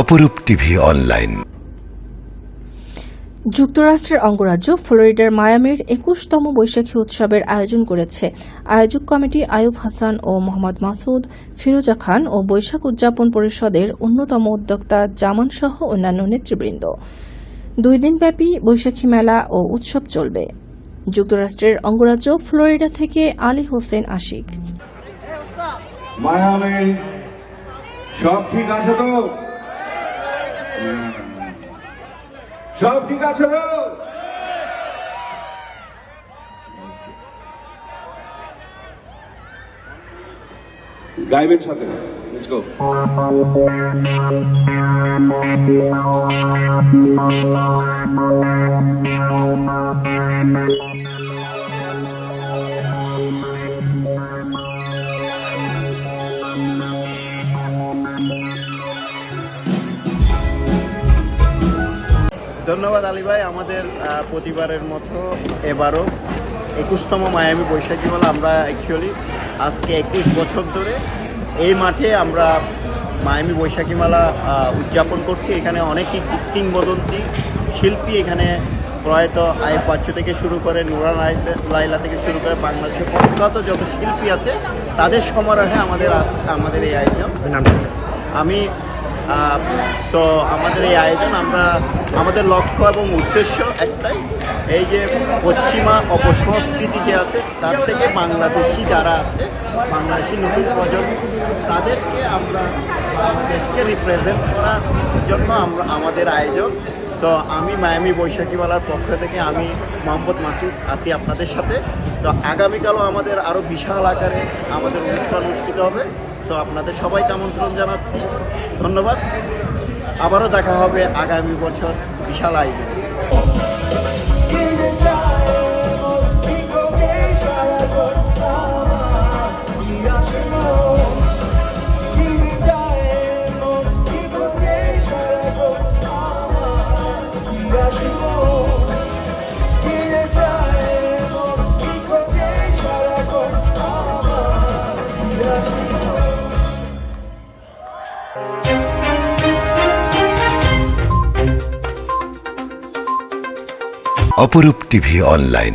অপরূপ TV online. যুক্তরাষ্ট্রের অঙ্গরাজ্য ফ্লোরিডার মায়ামির একুশতম বৈশাখী উৎসবের আয়োজন করেছে। আয়োজক কমিটি আয়ুব হাসান ও মোহাম্মদ মাসুদ ফিরোজা খান ও বৈশাখ উদযাপন পরিষদের অন্যতম উদ্যোক্তা জামান সহ অন্যান্য নেতৃবৃন্দ। দুই দিনব্যাপী বৈশাখী মেলা ও উৎসব চলবে। যুক্তরাষ্ট্রের অঙ্গরাজ্য ফ্লোরিডা থেকে আলী হোসেন আশিক। মায়ামি সব ঠিক আছে তো? সব ঠিক আছে গাইবেন সাথে। Let's গো ধন্যবাদ আলী ভাই আমাদের প্রতিবারের মতো এবারও একুশতম মায়ামি বৈশাখী মেলা আমরা অ্যাকচুয়ালি আজকে একুশ বছর ধরে এই মাঠে আমরা মায়ামি বৈশাখী মেলা উদযাপন করছি। এখানে অনেক কি- কিংবদন্তি শিল্পী এখানে প্রয়াত আয় পাচ্য থেকে শুরু করে নুরা লাইলা- থেকে শুরু করে বাংলাদেশের প্রখ্যাত যত শিল্পী আছে তাদের সমারোহে আমাদের আজ- আমাদের এই আয়োজন। আমি তো আমাদের এই আয়োজন, আমরা, আমাদের লক্ষ্য এবং উদ্দেশ্য একটাই, এই যে পশ্চিমা অপসংস্কৃতি যে আছে, তার থেকে বাংলাদেশি যারা আছে, বাংলাদেশি নতুন প্রজন্ম, তাদেরকে আমরা বাংলাদেশকে রিপ্রেজেন্ট করার জন্য আমরা, আমাদের আয়োজন। তো আমি মায়ামি বৈশাখী মেলার পক্ষ থেকে আমি মোহাম্মদ মাসুদ আছি আপনাদের সাথে। তো আগামীকালও আমাদের আরও বিশাল আকারে আমাদের অনুষ্ঠান অনুষ্ঠিত হবে। তো আপনাদের সবাইকে আমন্ত্রণ জানাচ্ছি। ধন্যবাদ। আবারও দেখা হবে আগামী বছর বিশাল আয়োজন অপরূপ টিভি অনলাইন।